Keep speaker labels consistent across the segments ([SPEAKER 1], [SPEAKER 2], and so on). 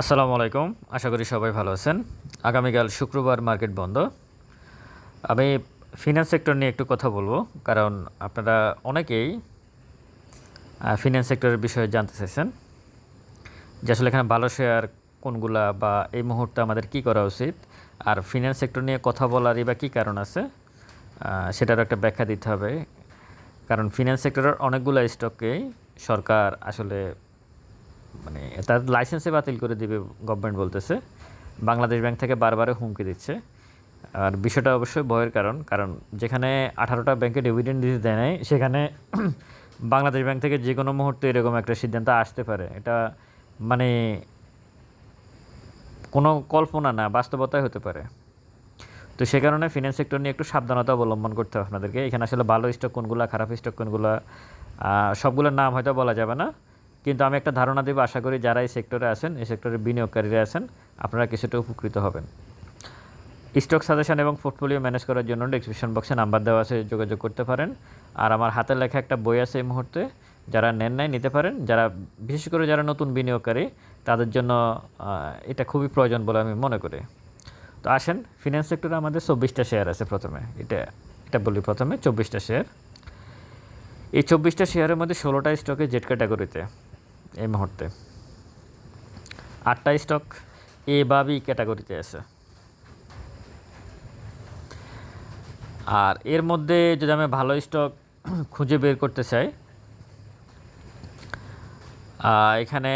[SPEAKER 1] আসসালামু আলাইকুম। আশা করি সবাই ভালো আছেন। আগামীকাল শুক্রবার মার্কেট বন্ধ। আমি ফিনান্স সেক্টর নিয়ে একটু কথা বলব কারণ আপনারা অনেকেই ফিনান্স সেক্টরের বিষয়ে জানতে চাইছেন যে আসলে এখানে ভালো শেয়ার কোনগুলা বা এই মুহূর্তে আমাদের কি করা উচিত। আর ফিনান্স সেক্টর নিয়ে কথা বলারই বা কী কারণ আছে আহ, সেটার একটা ব্যাখ্যা দিতে হবে। কারণ ফিনান্স সেক্টরের অনেকগুলো স্টককেই সরকার আসলে মানে তার লাইসেন্সে বাতিল করে দিবে গভর্নমেন্ট বলতেছে। বাংলাদেশ ব্যাংক থেকে বারবার হুমকি দিচ্ছে। আর বিষয়টা অবশ্যই ভয়ের কারণ কারণ যেখানে আঠারোটা ব্যাংকে ডিভিডেন্ড দিতে দেয় নাই, সেখানে বাংলাদেশ ব্যাংক থেকে যে কোনো মুহূর্তে এরকম একটা সিদ্ধান্ত আসতে পারে। এটা মানে কোনো কল্পনা না বাস্তবতায় হতে পারে। তো সে কারণে ফিনান্স সেক্টর নিয়ে একটু সাবধানতা অবলম্বন করতে হবে আপনাদেরকে। এখানে আসলে ভালো স্টক কোনগুলো, খারাপ স্টক কোনগুলো সবগুলোর নাম হয়তো বলা যাবে না। কিন্তু আমি একটা ধারণা দেবো, আশা করি যারা এই সেক্টরে আছেন, এই সেক্টরের বিনিয়োগকারীরা আছেন, আপনারা কিছুটা উপকৃত হবেন। স্টক সাজেশন এবং পোর্টফোলিও ম্যানেজ করার জন্য ডিসক্রিপশন বক্সে নাম্বার দেওয়া আছে, যোগাযোগ করতে পারেন। আর আমার হাতে লেখা একটা বই আছে এই মুহূর্তে, যারা নেন নাই নিতে পারেন। যারা, বিশেষ করে যারা নতুন বিনিয়োগকারী, তাদের জন্য এটা খুবই প্রয়োজন বলে আমি মনে করি। তো আসেন ফিনান্স সেক্টরে আমাদের চব্বিশটা শেয়ার আছে প্রথমে। এটা এটা বলি প্রথমে, চব্বিশটা শেয়ার এই চব্বিশটা শেয়ারের মধ্যে ষোলোটা স্টকে জেড ক্যাটাগরিতে এই মুহূর্তে। আটটা স্টক এ বা বি ক্যাটাগরিতে আছে। আর এর মধ্যে যদি আমি ভালো স্টক খুঁজে বের করতে চাই এখানে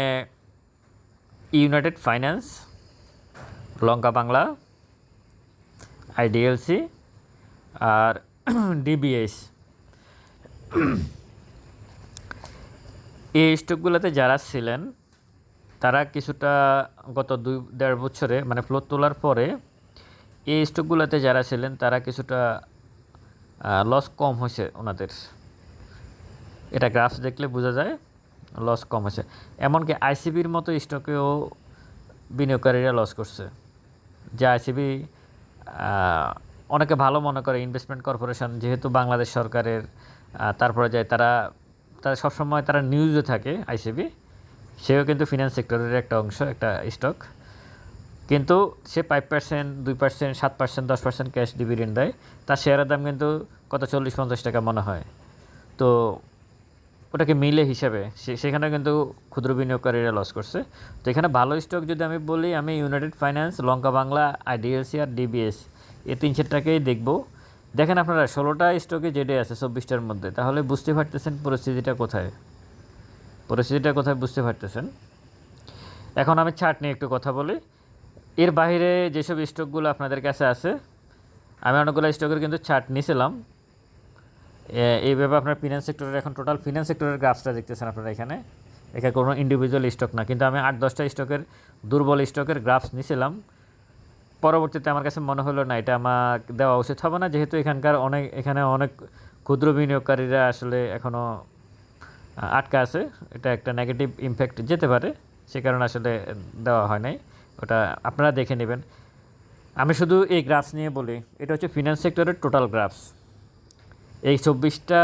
[SPEAKER 1] United Finance Lanka Bangla IDLC আর ডিবিএস এই স্টকগুলোতে যারা ছিলেন, তারা কিছুটা গত দুই, দেড় বছরে মানে ফ্লোর তোলার পরে, এই স্টকগুলোতে যারা ছিলেন, তারা কিছুটা লস কম হয়েছে ওনাদের। এটা গ্রাফস দেখলে বোঝা যায় লস কম হয়েছে। এমনকি আইসিবির মতো স্টকেও বিনিয়োগকারীরা লস করছে। যে আইসিবি অনেকে ভালো মনে করে ইনভেস্টমেন্ট কর্পোরেশন যেহেতু বাংলাদেশ সরকারের তারপরে যায় তারা তারা সবসময় তারা নিউজে থাকে আইসিবি সেও কিন্তু ফিনান্স সেক্টরের একটা অংশ, একটা স্টক কিন্তু সে ফাইভ পার্সেন্ট দুই পার্সেন্ট সাত পার্সেন্ট দশ পার্সেন্ট ক্যাশ ডিভিডেন্ড দেয়। তার শেয়ারের দাম কিন্তু কত, চল্লিশ পঞ্চাশ টাকা মনে হয়। তো ওটাকে মিলে হিসাবে সেখানে কিন্তু ক্ষুদ্র বিনিয়োগকারীরা লস করছে। তো এখানে ভালো স্টক যদি আমি বলি, আমি United Finance Lanka Bangla IDLC আর ডিবিএস এই তিন চারটাকেই দেখব। দেখেন আপনারা, ষোলোটা স্টকে যেটা আছে চব্বিশটার মধ্যে, তাহলে বুঝতে পারতেছেন পরিস্থিতিটা কোথায়। পরিস্থিতিটা কোথায় বুঝতে পারতেছেন? এখন আমি চার্ট নিয়ে একটু কথা বলি। এর বাইরে যেসব স্টকগুলো আপনাদের কাছে আছে, আমি অনেকগুলো স্টকের কিন্তু চার্ট নিয়েছিলাম। এইভাবে আপনার ফিনান্স সেক্টরের এখন টোটাল ফিনান্স সেক্টরের গ্রাফসটা দেখতেছেন আপনারা এখানে। এখানে কোনো ইন্ডিভিজুয়াল স্টক না, কিন্তু আমি আট, দশটা স্টকের দুর্বল স্টকের গ্রাফস নিয়েছিলাম। পরবর্তীতে আমার কাছে মনে হলো, না, এটা আমার দেওয়া উচিত হবে না। যেহেতু এখানকার অনেক, এখানে অনেক ক্ষুদ্র বিনিয়োগকারীরা আসলে এখনও আটকা আছে। এটা একটা নেগেটিভ ইমপ্যাক্ট যেতে পারে, সে কারণে আসলে দেওয়া হয় নাই। ওটা আপনারা দেখে নেবেন। আমি শুধু এই গ্রাফস নিয়ে বলি, এটা হচ্ছে ফিনান্স সেক্টরের টোটাল গ্রাফস এই চব্বিশটা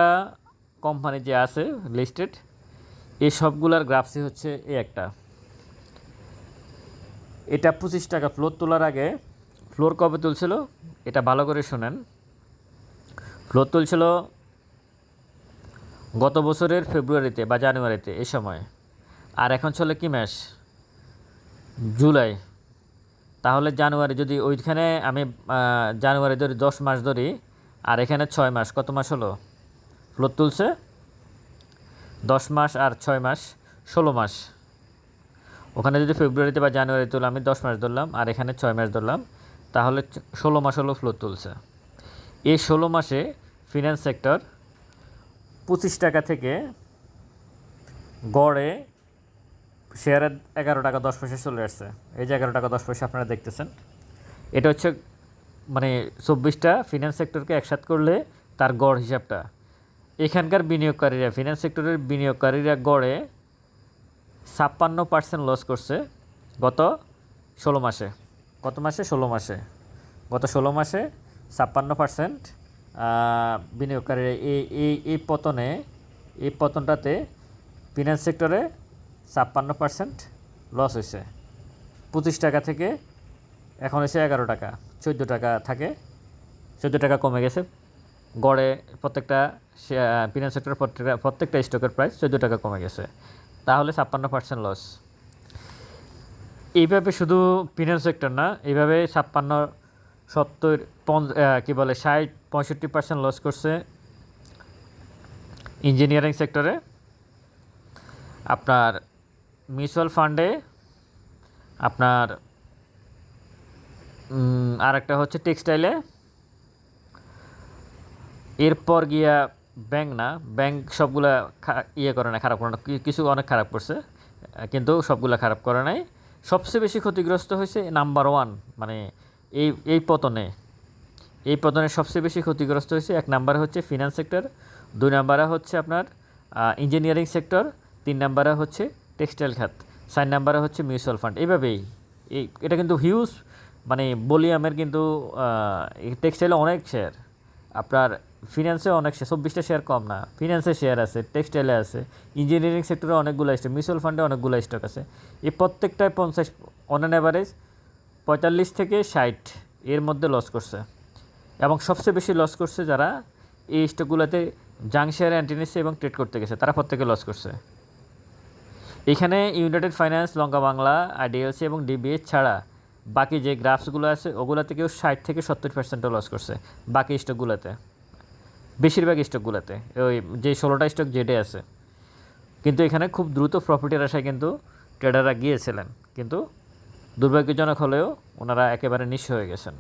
[SPEAKER 1] কোম্পানি যে আছে লিস্টেড এই সবগুলার গ্রাফসই হচ্ছে এই একটা। এটা পঁচিশ টাকা ফ্লোর তোলার আগে ফ্লোর কবে তুলছিল? এটা ভালো করে শোনেন। ফ্লোর তুলছিল গত বছরের ফেব্রুয়ারিতে বা জানুয়ারিতে, এ সময়। আর এখন চলে কি মাস? জুলাই। তাহলে জানুয়ারি যদি ওইখানে আমি জানুয়ারি ধরি দশ মাস ধরি, আর এখানে ছয় মাস, কত মাস হলো? ফ্লোর তুলছে? দশ মাস আর ছয় মাস, ষোলো মাস। ওখানে যদি ফেব্রুয়ারিতে বা জানুয়ারি তুলে, আমি দশ মাস ধরলাম আর এখানে ছয় মাস ধরলাম, তাহলে ষোলো মাস হলো ফ্লোর তুলছে। এই ষোলো মাসে ফিনান্স সেক্টর পঁচিশ টাকা থেকে গড়ে শেয়ারের এগারো টাকা দশ পয়সা চলে আসছে। এই যে এগারো টাকা দশ পয়সা আপনারা দেখতেছেন। এটা হচ্ছে মানে চব্বিশটা ফিনান্স সেক্টরকে একসাথ করলে তার গড় হিসাবটা। এখানকার বিনিয়োগকারীরা ফিনান্স সেক্টরের বিনিয়োগকারীরা গড়ে ছাপ্পান্ন পার্সেন্ট লস করছে গত ষোলো মাসে। গত মাসে ষোলো মাসে। গত ষোলো মাসে ছাপ্পান্ন পার্সেন্ট বিনিয়োগকারীরা এই এই এই পতনে, এই পতনটাতে ফিনান্স সেক্টরে ছাপ্পান্ন পার্সেন্ট লস হয়েছে। পঁচিশ টাকা থেকে এখন এসে এগারো টাকা, চোদ্দ টাকা থাকে। চোদ্দ টাকা কমে গেছে। গড়ে প্রত্যেকটা ফিনান্স সেক্টরের প্রত্যেকটা প্রত্যেকটা স্টকের প্রাইস চোদ্দ টাকা কমে গেছে। তাহলে ছাপ্পান্ন পার্সেন্ট লস এইভাবে শুধু ফিনান্স সেক্টর না, এইভাবে ছাপ্পান্ন, সত্তর, পঞ্চ কী বলে, ষাট, পঁয়ষট্টি পার্সেন্ট লস করছে ইঞ্জিনিয়ারিং সেক্টরে আপনার মিউচুয়াল ফান্ডে আপনার আর একটা হচ্ছে টেক্সটাইলে এরপর গিয়া ব্যাংক না, ব্যাংক সবগুলা ইয়ে করে না খারাপ করে না কিছু অনেক খারাপ করছে, কিন্তু সবগুলা খারাপ করে নাই। সবচেয়ে বেশি ক্ষতিগ্রস্ত হয়েছে নাম্বার ওয়ান মানে এই এই পতনে। এই পতনে সবচেয়ে বেশি ক্ষতিগ্রস্ত হয়েছে, এক নাম্বারে হচ্ছে ফিনান্স সেক্টর দুই নাম্বারে হচ্ছে আপনার ইঞ্জিনিয়ারিং সেক্টর তিন নাম্বারে হচ্ছে টেক্সটাইল খাত, চার নাম্বারে হচ্ছে মিউচুয়াল ফান্ড এইভাবেই। এই, এটা কিন্তু হিউজ মানে বলিয়ামের কিন্তু টেক্সটাইলে অনেক শেয়ার আপনার ফিনান্সে অনেক চব্বিশটা শেয়ার কম না। ফিনান্সে শেয়ার আছে টেক্সটাইলে আছে ইঞ্জিনিয়ারিং সেক্টরে অনেকগুলো স্টক মিউচুয়াল ফান্ডে অনেকগুলো স্টক আছে। এই প্রত্যেকটায় পঞ্চাশ অন অ্যান অ্যাভারেজ পঁয়তাল্লিশ থেকে ষাট এর মধ্যে লস করছে। এবং সবচেয়ে বেশি লস করছে যারা এই স্টকগুলোতে জাং শেয়ার অ্যান্টিনিসে এবং ট্রেড করতে গেছে, তারা প্রত্যেকে লস করছে। এখানে United Finance Lanka Bangla IDLC এবং ডিবিএস ছাড়া বাকি যে গ্রাফসগুলো আছে ওগুলো থেকেও ষাট থেকে সত্তর পার্সেন্টও লস করছে, বাকি স্টকগুলোতে বেশিরভাগ স্টকগুলোতে, ওই যে ষোলোটা স্টক জেডে আছে। কিন্তু এখানে খুব দ্রুত প্রফিটের আশায় কিন্তু ট্রেডাররা গিয়েছিলেন। কিন্তু দুর্ভাগ্যজনক হলেও ওনারা একেবারে নিঃস্ব হয়ে গেছেন।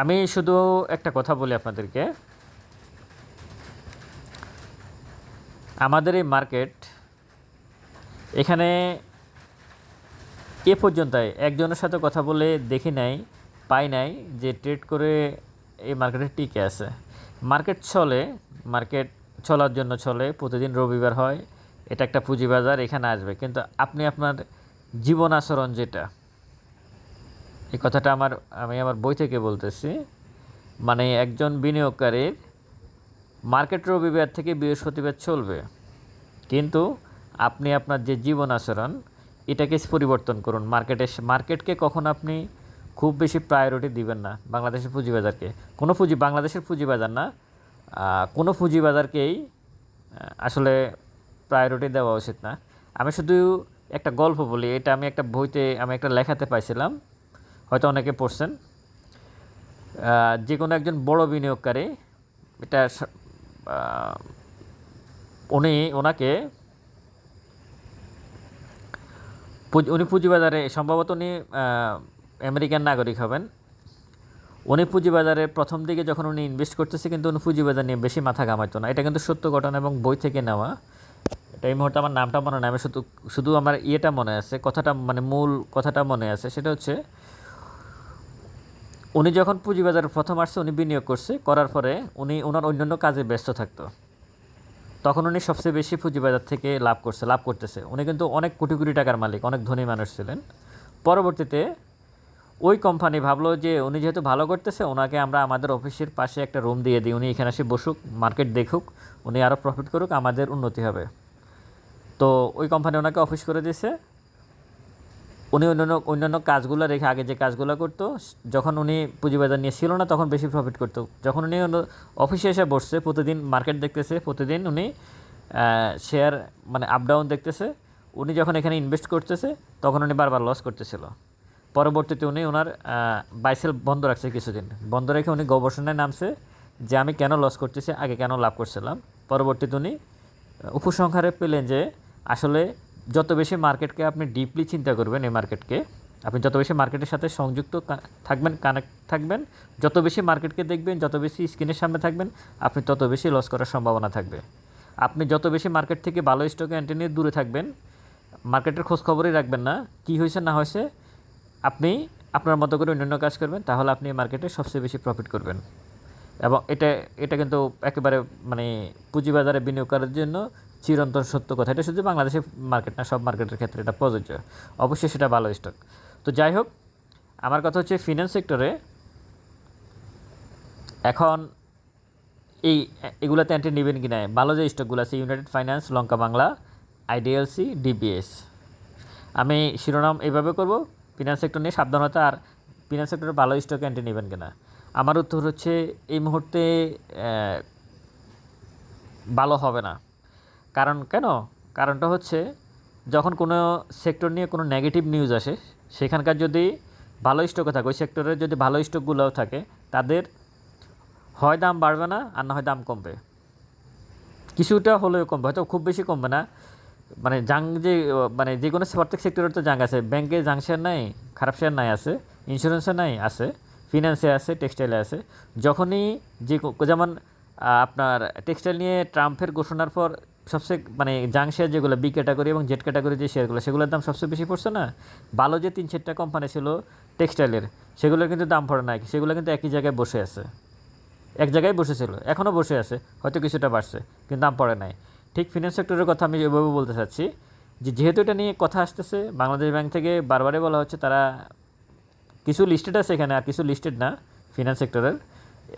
[SPEAKER 1] আমি শুধু একটা কথা বলি আপনাদেরকে। আমাদের এই মার্কেট এখানে এ পর্যন্ত একজনের সাথে কথা বলে দেখি নাই, পাই নাই যে ট্রেড করে এই মার্কেটে টিকে আছে। মার্কেট চলে মার্কেট চলার জন্য চলে, প্রতিদিন রবিবার হয়, এটা একটা পুঁজিবাজার, এখানে আসবে। কিন্তু আপনি আপনার জীবন আচরণ যেটা, এই কথাটা আমার, আমি আমার বই থেকে বলতেছি মানে একজন বিনিয়োগকারীর মার্কেট রবিবার থেকে বৃহস্পতিবার চলবে, কিন্তু আপনি আপনার যে জীবন আচরণ, এটাকে পরিবর্তন করুন। মার্কেটে মার্কেটকে কখন আপনি খুব বেশি প্রায়োরিটি দিবেন না বাংলাদেশের পুঁজিবাজারকে। কোনো পুঁজি, বাংলাদেশের পুঁজিবাজার না কোনো পুঁজিবাজারকেই আসলে প্রায়োরিটি দেওয়া উচিত না। আমি শুধু একটা গল্প বলি, এটা আমি একটা বইতে, আমি একটা লেখাতে পাইছিলাম, হয়তো অনেকে পড়ছেন। যে কোনো একজন বড় বিনিয়োগকারী, এটা উনি, ওনাকে উনি পুঁজিবাজারে সম্ভবত উনি আমেরিকান নাগরিক হবেন। উনি পুঁজিবাজারে প্রথম দিকে যখন উনি ইনভেস্ট করতেছে, কিন্তু উনি পুঁজিবাজার নিয়ে বেশি মাথা ঘামাইতো না। এটা কিন্তু সত্য ঘটনা এবং বই থেকে নেওয়া। এটা এই মুহূর্তে আমার নামটা মনে নাই, আমি শুধু শুধু আমার ইয়েটা মনে আছে, কথাটা মানে মূল কথাটা মনে আছে। সেটা হচ্ছে, উনি যখন পুঁজিবাজারে প্রথম আসছে, উনি বিনিয়োগ করছে, করার পরে উনি ওনার অন্যান্য কাজে ব্যস্ত থাকতো। তখন উনি সবচেয়ে বেশি পুঁজিবাজার থেকে লাভ করছে, লাভ করতেছে। উনি কিন্তু অনেক কোটি কোটি টাকার মালিক, অনেক ধনী মানুষ ছিলেন। পরবর্তীতে ওই কোম্পানি ভাবলো যে উনি যেহেতু ভালো করতেছে, ওনাকে আমরা আমাদের অফিসের পাশে একটা রুম দিয়ে দিই। উনি এখানে এসে বসুক মার্কেট দেখুক, উনি আরও প্রফিট করুক, আমাদের উন্নতি হবে। তো ওই কোম্পানি ওনাকে অফিস করে দিয়েছে। উনি অন্যান্য অন্যান্য কাজগুলো রেখে আগে যে কাজগুলো করতো, যখন উনি পুঁজিবাজার নিয়ে ছিল না, তখন বেশি প্রফিট করতো। যখন উনি অফিসে এসে বসছে, প্রতিদিন মার্কেট দেখতেছে, প্রতিদিন উনি শেয়ার মানে আপ ডাউন দেখতেছে। উনি যখন এখানে ইনভেস্ট করতেছে, তখন উনি বারবার লস করতেছিল। পরবর্তীতে উনি ওনার বাইসেল বন্ধ রাখছে কিছুদিন। বন্ধ রেখে উনি গবেষণায় নামছে যে আমি কেন লস করতেছি, আগে কেন লাভ করছিলাম। পরবর্তীতে উনি উপসংহারে পেলেন যে আসলে যত বেশি মার্কেটকে আপনি ডিপলি চিন্তা করবেন এই মার্কেটকে, আপনি যত বেশি মার্কেটের সাথে সংযুক্ত থাকবেন কানেক্ট থাকবেন, যত বেশি মার্কেটকে দেখবেন, যত বেশি স্ক্রিনের সামনে থাকবেন, আপনি তত বেশি লস করার সম্ভাবনা থাকবে। আপনি যত বেশি মার্কেট থেকে ভালো স্টকে অ্যান্টি নিয়ে দূরে থাকবেন, মার্কেটের খোঁজ খবরই রাখবেন না, কী হয়েছে না হয়েছে আপনি আপনার মতো করে অন্যান্য কাজ করবেন, তাহলে আপনি মার্কেটে সবচেয়ে বেশি প্রফিট করবেন। এবং এটা এটা কিন্তু একেবারে মানে পুঁজিবাজারে বিনিয়োগ করার জন্য চিরন্তন সত্য কথা। এটা শুধু বাংলাদেশের মার্কেট না, সব মার্কেটের ক্ষেত্রে এটা প্রযোজ্য। অবশ্যই সেটা ভালো স্টক তো যাই হোক, আমার কথা হচ্ছে ফিনান্স সেক্টরে এখন এই, এগুলাতে এন্ট্রি নেবেন কি না ভালো যে স্টকগুলো আছে United Finance Lanka Bangla IDLC DBS আমি শিরোনাম এইভাবে করব ফিনান্স সেক্টর নিয়ে সাবধানতা আর ফিনান্স সেক্টরে ভালো স্টক এন্ট্রি নেবেন কিনা? আমার উত্তর হচ্ছে, এই মুহূর্তে ভালো হবে না। কারণ কেন? কারণটা হচ্ছে, যখন কোনো সেক্টর নিয়ে কোনো নেগেটিভ নিউজ আসে, সেখানকার যদি ভালো স্টকে থাকে, ওই সেক্টরের যদি ভালো স্টকগুলোও থাকে, তাদের হয় দাম বাড়বে না, আর না হয় দাম কমবে। কিছুটা হলেও কমবে, হয়তো খুব বেশি কমবে না মানে জাং যে মানে যে কোনো প্রত্যেক সেক্টরের তো জাং আছে। ব্যাংকে জাং শেয়ার নাই, খারাপ শেয়ার নাই আছে ইন্স্যুরেন্সে নাই আছে ফিনান্সে আছে টেক্সটাইলে আছে। যখনই যে যেমন আপনার টেক্সটাইল নিয়ে ট্রাম্পের ঘোষণার পর সবচেয়ে মানে জাং শেয়ার যেগুলো বি ক্যাটাগরি এবং জেড ক্যাটাগরি যে শেয়ারগুলো সেগুলোর দাম সবচেয়ে বেশি পড়ছে না? ভালো যে তিন চারটা কোম্পানি ছিল টেক্সটাইলের সেগুলোর কিন্তু দাম পড়ে নাই। সেগুলো কিন্তু একই জায়গায় বসে আছে। এক জায়গায় বসেছিল এখনও বসে আছে, হয়তো কিছুটা বাড়ছে, কিন্তু দাম পড়ে নাই। ঠিক ফিনান্স সেক্টরের কথা আমি এভাবে বলতে চাচ্ছি যে যেহেতু এটা নিয়ে কথা আসতেছে, বাংলাদেশ ব্যাংক থেকে বারবারই বলা হচ্ছে তারা কিছু লিস্টেড আছে এখানে আর কিছু লিস্টেড না ফিনান্স সেক্টরের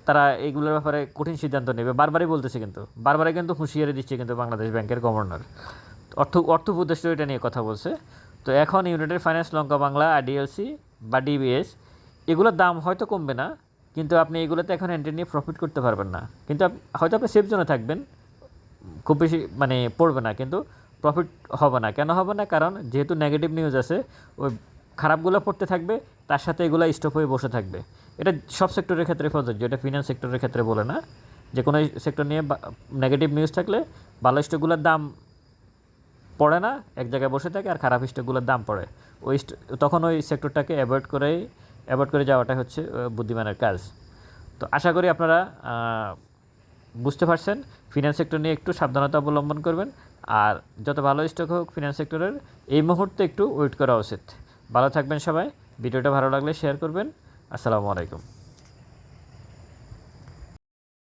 [SPEAKER 1] তারা এইগুলোর ব্যাপারে কঠিন সিদ্ধান্ত নেবে, বারবারই বলতেছে কিন্তু, বারবারই কিন্তু হুঁশিয়ারি দিচ্ছে কিন্তু বাংলাদেশ ব্যাংকের গভর্নর অর্থ অর্থ উপদেষ্টা এটা নিয়ে কথা বলছে। তো এখন United Finance Lanka Bangla IDLC বা ডিবিএস এগুলোর দাম হয়তো কমবে না, কিন্তু আপনি এগুলোতে এখন এন্ট্রি নিয়ে প্রফিট করতে পারবেন না। কিন্তু হয়তো আপনি সেফ জোনে থাকবেন খুব বেশি মানে পড়বে না, কিন্তু প্রফিট হবে না। কেন হবে না? কারণ যেহেতু নেগেটিভ নিউজ আছে, ওই খারাপগুলো পড়তে থাকবে, তার সাথে এগুলো স্টপ হয়ে বসে থাকবে। এটা সব সেক্টরের ক্ষেত্রে প্রযোজ্য, এটা ফিনান্স সেক্টরের ক্ষেত্রে বলে না। যে কোনো সেক্টর নিয়ে নেগেটিভ নিউজ থাকলে ভালো স্টকগুলোর দাম পড়ে না, এক জায়গায় বসে থাকে আর খারাপ স্টকগুলোর দাম পড়ে। ওই তখন ওই সেক্টরটাকে অ্যাভয়েড করেই অ্যাভয়েড করে যাওয়াটা হচ্ছে বুদ্ধিমানের কাজ। তো আশা করি আপনারা বুঝতে পারছেন? ফিনান্স সেক্টর নিয়ে একটু সাবধানতা অবলম্বন করবেন। আর যত ভালো স্টক হোক ফিনান্স সেক্টরের এই মুহূর্তে একটু ওয়েট করা উচিত। ভালো থাকবেন সবাই। ভিডিওটা ভালো লাগলে শেয়ার করবেন। আসসালামু আলাইকুম।